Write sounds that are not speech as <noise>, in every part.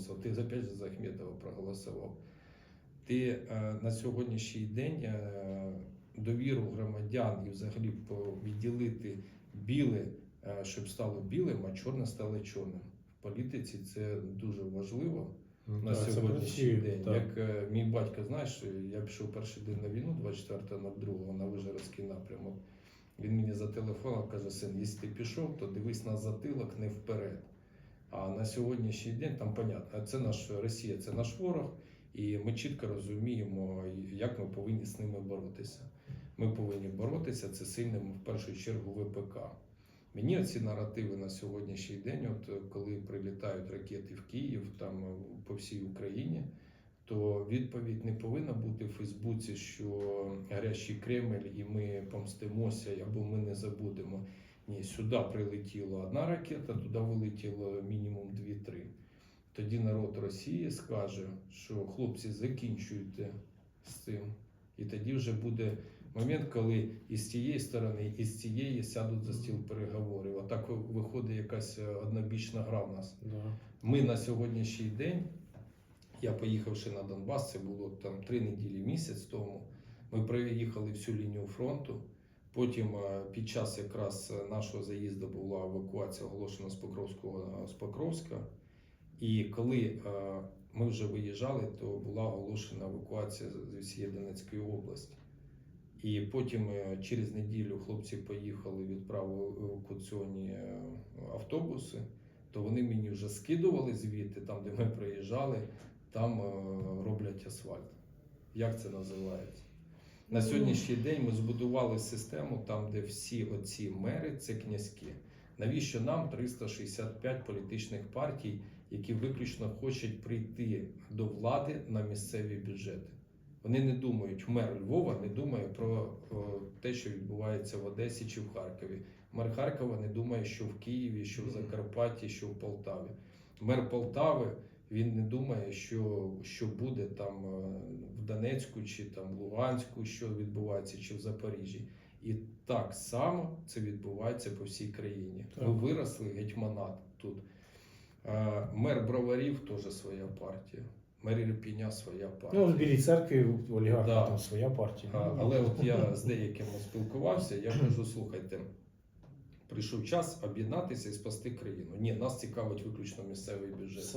проголосував. Ти опять же за Ахметова проголосував. Ти е, на сьогоднішній день е, довіру громадян і взагалі відділити біле, е, щоб стало білим, а чорне стало чорним. В політиці це дуже важливо на Так, сьогоднішній день. так. Як е, мій батько, знаєш, я пішов перший день на війну, 24 на 2 на Вижгородський напрямок. Він мені зателефонував, каже: син, якщо ти пішов, то дивись на затилок, не вперед. А на сьогоднішній день там понятно, це наш Росія, це наш ворог, і ми чітко розуміємо, як ми повинні з ними боротися. Ми повинні боротися це сильним в першу чергу ВПК. Мені оці наративи на сьогоднішній день, от коли прилітають ракети в Київ, там по всій Україні, то відповідь не повинна бути в Фейсбуці, що гарячий Кремль і ми помстимося або ми не забудемо. Ні, сюди прилетіла одна ракета, туди вилетіло мінімум 2-3. Тоді народ Росії скаже, що хлопці, закінчуйте з цим. І тоді вже буде момент, коли і з тієї сторони, і з цієї сядуть за стіл переговорів. А так виходить якась однобічна гра в нас. Да. Ми на сьогоднішній день, я поїхавши на Донбас, це було там три неділі місяць тому. Ми проїхали всю лінію фронту. Потім е, під час якраз е, нашого заїзду була евакуація оголошена з Покровського з Покровська. І коли е, ми вже виїжджали, то була оголошена евакуація з всієї Донецької області. І потім е, через неділю хлопці поїхали, відправили евакуаційні е, автобуси то вони мені вже скидували звідти, там, де ми приїжджали, там е, роблять асфальт. Як це називається? На сьогоднішній день ми збудували систему там, де всі оці мери це князьки. Навіщо нам 365 політичних партій, які виключно хочуть прийти до влади на місцеві бюджети? Вони не думають, мер Львова не думає про те, що відбувається в Одесі чи в Харкові. Мер Харкова не думає, що в Києві, що в Закарпатті, що в Полтаві. Мер Полтави він не думає, що, що буде там е, в Донецьку чи там в Луганську, що відбувається, чи в Запоріжжі. І так само це відбувається по всій країні. Так. Ми виросли гетьманат тут. Е, Мер Броварів теж своя партія. Мер Ірпіня своя партія. Ну, в Білій церкві у олігарха Да. там своя партія. А, Але от я з деякими спілкувався, я кажу, слухайте, прийшов час об'єднатися і спасти країну. Ні, нас цікавить виключно місцевий бюджет.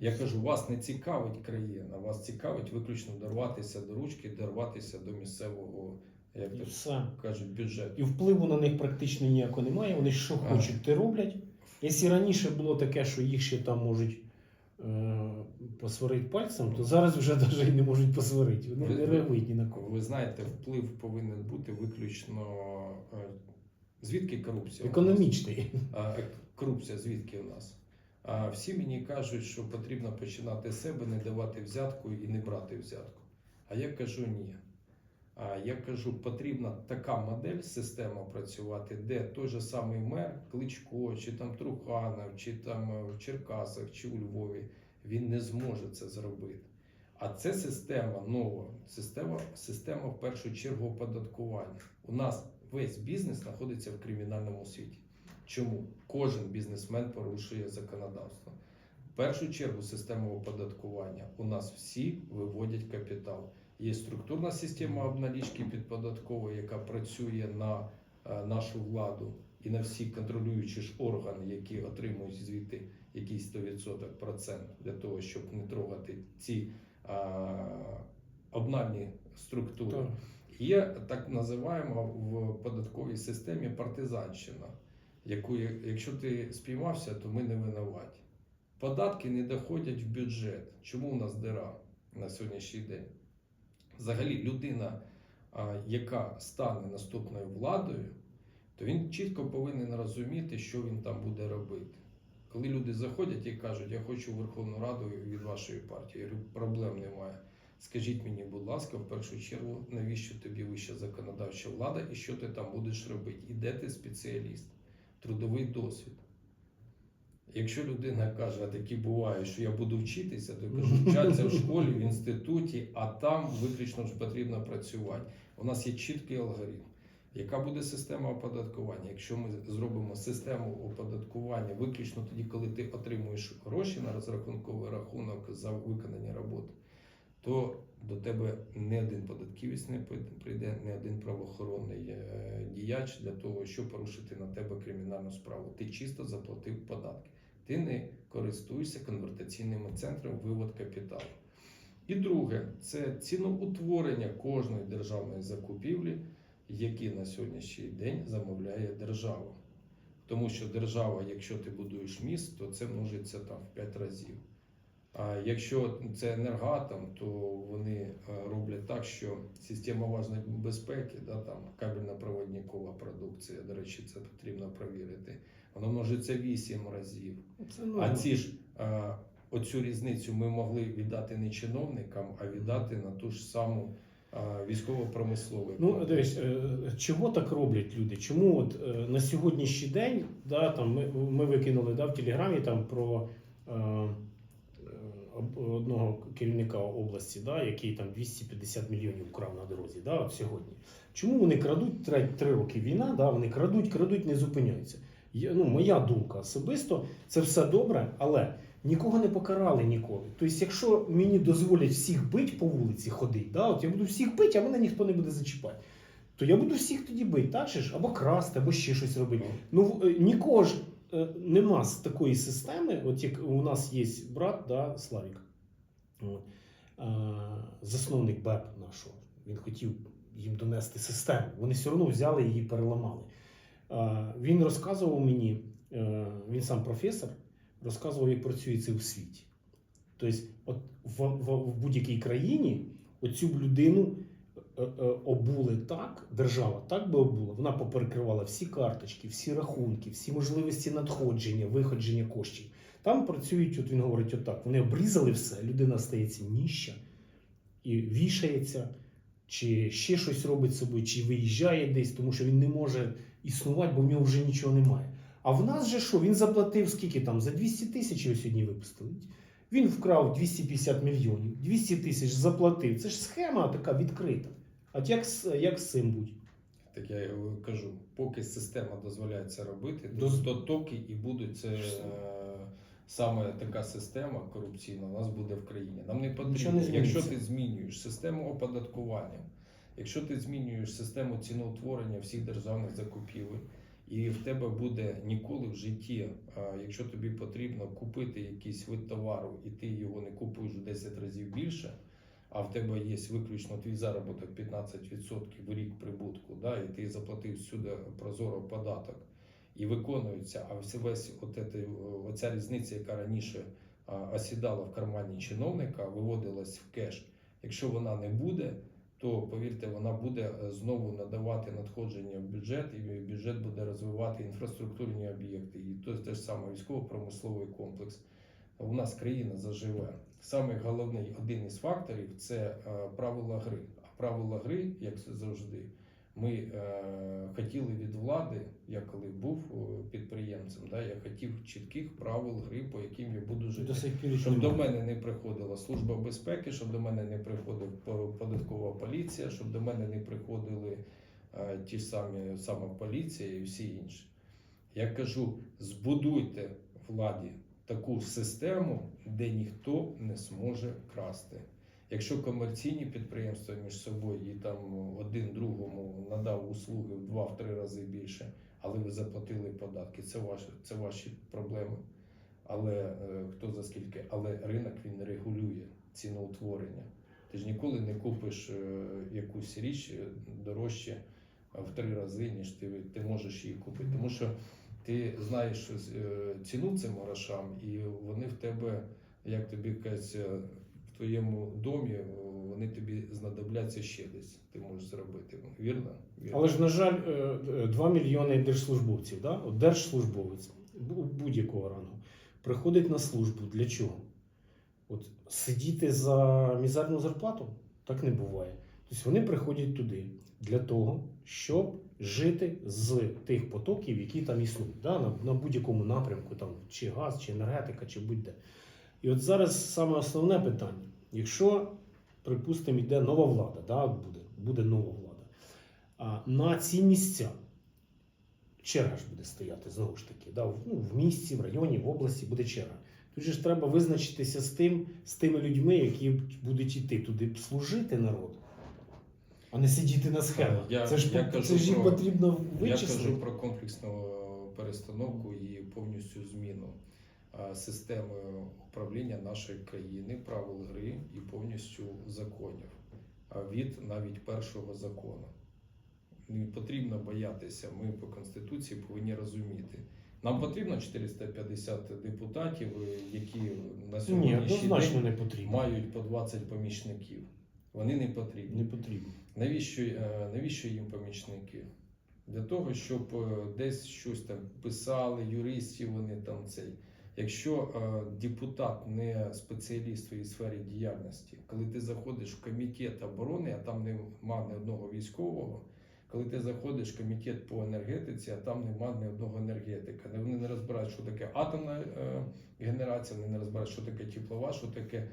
Я кажу, вас не цікавить країна, вас цікавить виключно дорватися до ручки, дорватися до місцевого, як то все. кажуть, бюджету. І впливу на них практично ніякого немає. Вони що хочуть, те роблять. Якщо раніше було таке, що їх ще там можуть е, посварити пальцем, то зараз вже навіть не можуть посварити. Вони Ви- не реагують ні на кого. Ви знаєте, вплив повинен бути виключно е, звідки корупція? у нас? Економічний. Е, корупція звідки у нас? А всі мені кажуть, що потрібно починати з себе, не давати взятку і не брати взятку. А я кажу ні. А я кажу, потрібна така модель, система працювати, де той же самий мер Кличко, чи там Труханов, чи там е, в Черкасах, чи у Львові, він не зможе це зробити. А це система нова, система, система в першу чергу оподаткування. У нас весь бізнес знаходиться в кримінальному світі. Чому кожен бізнесмен порушує законодавство? В першу чергу система оподаткування. У нас всі виводять капітал. Є структурна система обналічки підподаткової, яка працює на е, нашу владу і на всі контролюючі ж органи, які отримують звідти якийсь 100% процент для того, щоб не трогати ці а, обнальні структури. Так. Є так називаємо в податковій системі партизанщина, яку, якщо ти спіймався, то ми не винуваті. Податки не доходять в бюджет. Чому у нас дира на сьогоднішній день? Взагалі, людина, яка стане наступною владою, то він чітко повинен розуміти, що він там буде робити. Коли люди заходять і кажуть, я хочу Верховну Раду від вашої партії, я говорю, проблем немає. Скажіть мені, будь ласка, в першу чергу, навіщо тобі вища законодавча влада і що ти там будеш робити? І де ти спеціаліст? Трудовий досвід. Якщо людина каже, а такі буває, що я буду вчитися, то я кажу, вчаться в школі, в інституті, а там виключно ж потрібно працювати. У нас є чіткий алгоритм. Яка буде система оподаткування? Якщо ми зробимо систему оподаткування виключно тоді, коли ти отримуєш гроші на розрахунковий рахунок за виконані роботи, то до тебе не один податківець не прийде, не один правоохоронний е, діяч для того, щоб порушити на тебе кримінальну справу. Ти чисто заплатив податки. Ти не користуєшся конвертаційними центрами вивод капіталу. І друге, це ціноутворення кожної державної закупівлі, які на сьогоднішній день замовляє держава. Тому що держава, якщо ти будуєш міст, то це множиться там в 5 разів. А якщо це енергоатом, то вони е, роблять так, що система важної безпеки, да, там кабельно-проводникова продукція, до речі, це потрібно перевірити, воно множиться 8 разів. Це А ці ж е, оцю різницю ми могли віддати не чиновникам, а віддати на ту ж саму е, військово-промисловий Ну, комплекс. дивись, чого так роблять люди? Чому от на сьогоднішній день да, там, ми, ми викинули да, в Телеграмі там, про е, одного керівника області, да, який там 250 мільйонів вкрав на дорозі да, от сьогодні. Чому вони крадуть три, три роки війна, да, вони крадуть, крадуть, не зупиняються. Я, ну, моя думка особисто, це все добре, але нікого не покарали ніколи. Тобто, якщо мені дозволять всіх бити по вулиці ходити, да, от я буду всіх бити, а мене ніхто не буде зачіпати. То я буду всіх тоді бити, так ж? Або красти, або ще щось робити. Ну в- е, нікого ж нема з такої системи, от як у нас є брат, да, Славік, е, засновник БЕП нашого. Він хотів їм донести систему. Вони все одно взяли її переламали. Е, Він розказував мені, е, він сам професор, розказував, як працює це у світі. Тобто, от в, в, в будь-якій країні оцю людину е, е, обули так, держава так би обула, вона поперекривала всі карточки, всі рахунки, всі можливості надходження, виходження коштів. Там працюють, от він говорить, отак, вони обрізали все, людина стається ніща і вішається, чи ще щось робить з собою, чи виїжджає десь, тому що він не може існувати, бо в нього вже нічого немає. А в нас же що? Він заплатив скільки там? За 200 тисяч його сьогодні випустили. Він вкрав 250 мільйонів, 200 тисяч заплатив. Це ж схема така відкрита. А як, як з цим будь? Так я кажу, поки система дозволяє це робити, токи і будуть це е, саме така система корупційна у нас буде в країні. Нам не потрібно, не якщо ти змінюєш систему оподаткування, якщо ти змінюєш систему ціноутворення всіх державних закупівель, і в тебе буде ніколи в житті, а, якщо тобі потрібно купити якийсь вид товару, і ти його не купуєш в 10 разів більше, а в тебе є виключно твій заробіток 15% в рік прибутку, да, і ти заплатив сюди прозоро податок, і виконується, а весь от оця різниця, яка раніше осідала в кармані чиновника, виводилась в кеш. Якщо вона не буде, то повірте, вона буде е, знову надавати надходження в бюджет, і бюджет буде розвивати інфраструктурні об'єкти. І то те ж саме військово-промисловий комплекс. У нас країна заживе. Саме головний один із факторів це е, правила гри. А правила гри, як завжди, ми е, хотіли від влади. Я коли був е, підприємцем, да, я хотів чітких правил гри, по яким я буду жити. До Щоб до мене не приходила служба безпеки, щоб до мене не приходила податкова поліція, щоб до мене не приходили ті самі сама поліція і всі інші. Я кажу: збудуйте владі таку систему, де ніхто не зможе красти. Якщо комерційні підприємства між собою і там один другому надав услуги в два-три рази більше, але ви заплатили податки, це ваші, це ваші проблеми. Але е, хто за скільки? Але ринок він регулює ціноутворення. Ти ж ніколи не купиш е, якусь річ е, дорожче в три рази, ніж ти, ти можеш її купити. Тому що ти знаєш е, ціну цим грошам, і вони в тебе, як тобі кажуть, е, в твоєму домі е, вони тобі знадобляться ще десь. Ти можеш зробити. Вірно? Вірно. Але ж, на жаль, 2 мільйони держслужбовців, да? От держслужбовець будь-якого рангу приходить на службу. Для чого? От сидіти за мізерну зарплату? Так не буває. Тобто вони приходять туди для того, щоб жити з тих потоків, які там існують, да? на, на будь-якому напрямку, там, чи газ, чи енергетика, чи будь-де. І от зараз саме основне питання: якщо, припустимо, йде нова влада, да? буде, буде нова влада. А на ці місця черга ж буде стояти знову ж таки. Да, ну, в місті, в районі, в області буде черга. Тут же ж треба визначитися з тим, з тими людьми, які будуть йти туди служити народу, а не сидіти на схемах. Я- це ж, я по- кажу це ж їм про- потрібно Я кажу про комплексну перестановку і повністю зміну е, системи управління нашої країни, правил гри і повністю законів а від навіть першого закону. Не потрібно боятися. Ми по конституції повинні розуміти. Нам потрібно 450 депутатів, е, які на Ні, сьогоднішній однозначно день не мають по 20 помічників. Вони не потрібні. Не потрібно. Навіщо, е, навіщо їм помічники? Для того, щоб е, десь щось там писали, юристів вони там цей. Якщо е, депутат не спеціаліст в своїй сфері діяльності, коли ти заходиш в комітет оборони, а там нема ні одного військового, коли ти заходиш в комітет по енергетиці, а там нема ні одного енергетика, вони не розбирають, що таке атомна генерація, вони не розбирають, що таке теплова, що таке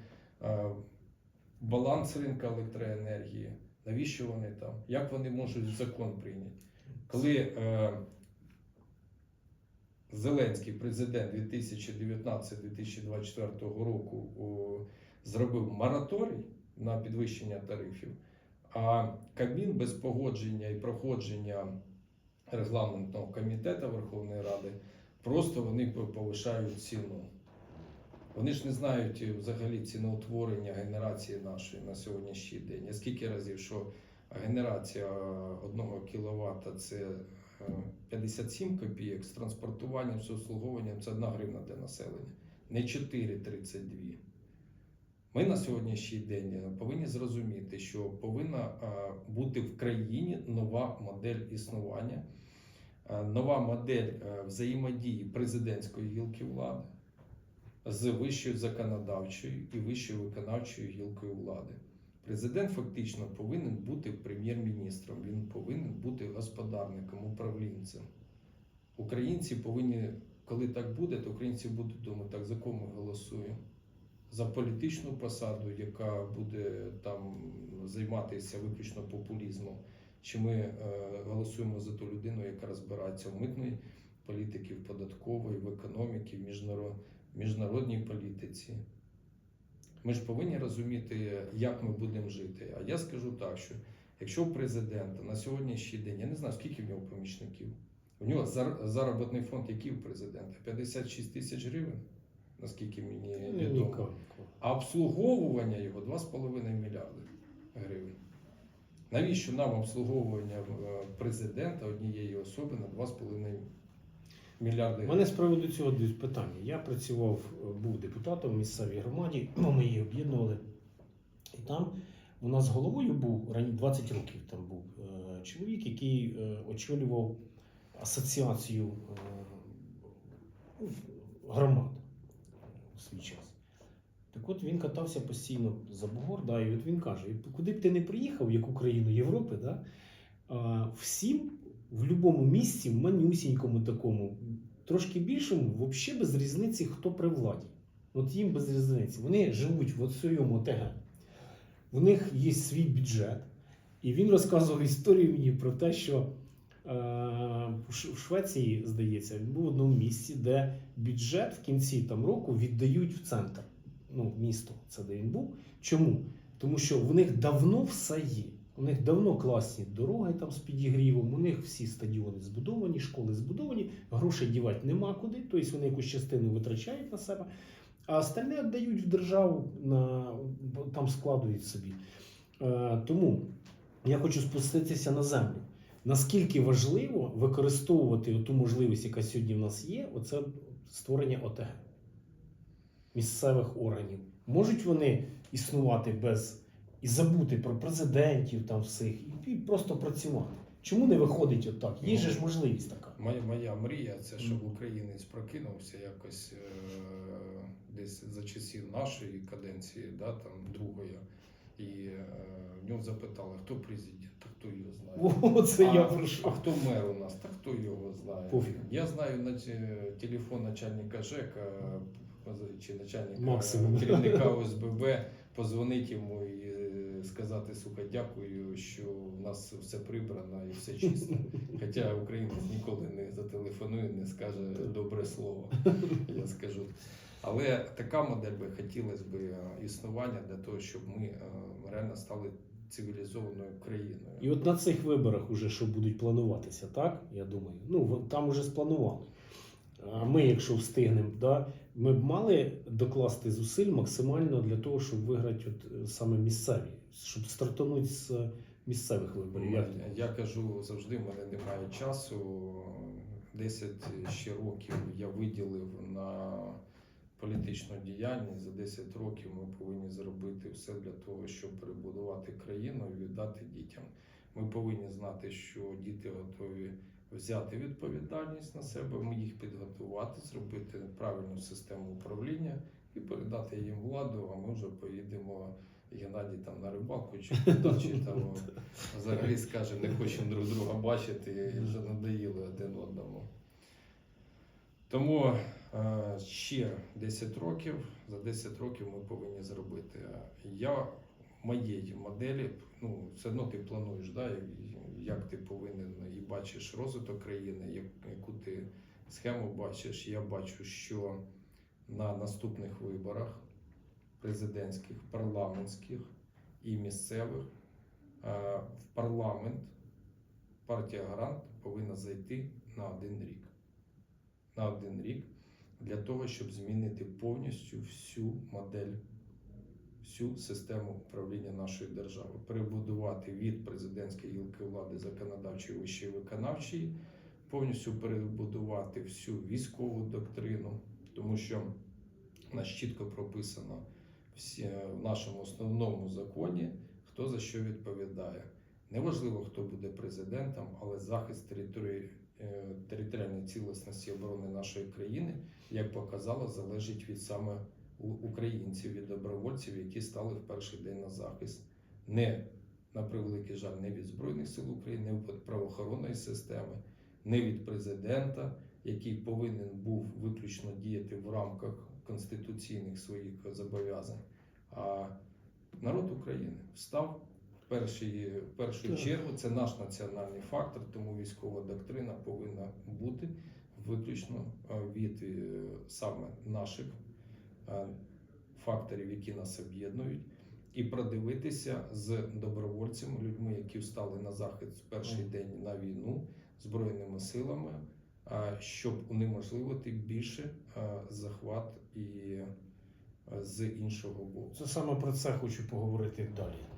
баланс ринку електроенергії. Навіщо вони там? Як вони можуть закон прийняти? Коли е, Зеленський президент 2019-2024 року о, зробив мораторій на підвищення тарифів, а Кабмін без погодження і проходження регламентного комітету Верховної Ради просто вони повишають ціну. Вони ж не знають е, взагалі ціноутворення генерації нашої на сьогоднішній день. Я скільки разів, що генерація 1 кВт це е, 57 копійок, з транспортуванням, з обслуговуванням це 1 гривна для населення, не 4,32. Ми на сьогоднішній день е, повинні зрозуміти, що повинна е, бути в країні нова модель існування, е, нова модель е, взаємодії президентської гілки влади з вищою законодавчою і вищою виконавчою гілкою влади. Президент фактично повинен бути прем'єр-міністром, він повинен бути господарником, управлінцем. Українці повинні, коли так буде, то українці будуть думати, так за кого ми голосуємо? За політичну посаду, яка буде там займатися виключно популізмом, чи ми е, голосуємо за ту людину, яка розбирається в митної політики, в податкової, в економіці, в міжнарод- міжнародній політиці. Ми ж повинні розуміти, як ми будемо жити. А я скажу так, що якщо у президента на сьогоднішній день, я не знаю, скільки в нього помічників. У нього зар- заробітний фонд, який у президента? 56 тисяч гривень, наскільки мені Ну, відомо. А обслуговування його 2,5 мільярди гривень. Навіщо нам обслуговування е, президента однієї особи на 2,5 мільярди У мене з приводу цього питання. Я працював, е, був депутатом в місцевій громаді, <clears throat> ми її об'єднували. І там у нас головою був рані- 20 років. Там був е, чоловік, який е, очолював асоціацію ну, громад у свій час. Так от він катався постійно за бугор, да, і от він каже: куди б ти не приїхав, в яку країну Європи, да, всім в будь-якому місці, в манюсінькому такому, трошки більшому, взагалі без різниці, хто при владі. От їм без різниці. Вони живуть в своєму ОТГ. В них є свій бюджет. І він розказував історію мені про те, що е, в Швеції, здається, він був в одному місці, де бюджет в кінці там, року віддають в центр. Ну, в місто, це де він був. Чому? Тому що в них давно все є. У них давно класні дороги там з підігрівом, у них всі стадіони збудовані, школи збудовані, грошей дівати нема куди, тобто вони якусь частину витрачають на себе, а остальне віддають в державу, на, там складують собі. Е, тому я хочу спуститися на землю. Наскільки важливо використовувати ту можливість, яка сьогодні в нас є, оце створення ОТГ місцевих органів. Можуть вони існувати без і забути про президентів там всіх, і, просто працювати. Чому не виходить отак? Є же ж можливість така. Моя, моя мрія це щоб українець прокинувся якось е, десь за часів нашої каденції, да, там другої, і е, в нього запитали, хто президент, та хто його знає. Оце я а, прошу. а хто мер у нас, та хто його знає. Пофіг. Я знаю на телефон начальника ЖЕКа чи начальника Максимум. керівника ОСББ позвонити йому і е, сказати, слухай, дякую, що в нас все прибрано і все чисто. <laughs> Хоча українець ніколи не зателефонує, не скаже добре слово, я скажу. Але така модель би хотілося б е, існування для того, щоб ми е, реально стали цивілізованою країною. І от на цих виборах, уже що будуть плануватися, так? Я думаю. Ну, там уже спланували. А ми, якщо встигнемо, да, ми б мали докласти зусиль максимально для того, щоб виграти от, е, саме місцеві, щоб стартанути з місцевих виборів. Як? Я кажу завжди, в мене немає часу. 10 ще років я виділив на політичну діяльність. За 10 років ми повинні зробити все для того, щоб перебудувати країну і віддати дітям. Ми повинні знати, що діти готові взяти відповідальність на себе, ми їх підготувати, зробити правильну систему управління і передати їм владу, а ми вже поїдемо. Геннадій там на рибалку чи чи там взагалі скаже, не хочемо друг друга бачити і вже надоїли один одному. Тому е, ще 10 років, за 10 років ми повинні зробити. Я моєї моделі, ну, все одно ти плануєш, да, як ти повинен і бачиш розвиток країни, яку ти схему бачиш. Я бачу, що на наступних виборах президентських, парламентських і місцевих е, в парламент партія Гарант повинна зайти на один рік. На один рік для того, щоб змінити повністю всю модель, всю систему управління нашої держави, перебудувати від президентської гілки влади законодавчої вищої виконавчої, повністю перебудувати всю військову доктрину, тому що у нас чітко прописано в нашому основному законі, хто за що відповідає. Неважливо, хто буде президентом, але захист території, е, територіальної цілісності оборони нашої країни, як показало, залежить від саме українців, від добровольців, які стали в перший день на захист. Не на превеликий жаль, не від Збройних сил України, не від правоохоронної системи, не від президента, який повинен був виключно діяти в рамках конституційних своїх зобов'язань. А народ України встав в першу Так. чергу. Це наш національний фактор, тому військова доктрина повинна бути виключно е, від е, саме наших е, факторів, які нас об'єднують, і продивитися з добровольцями, людьми, які встали на захист в перший день на війну збройними силами, щоб унеможливити більше захват і е, з іншого боку. Це саме про це хочу поговорити далі.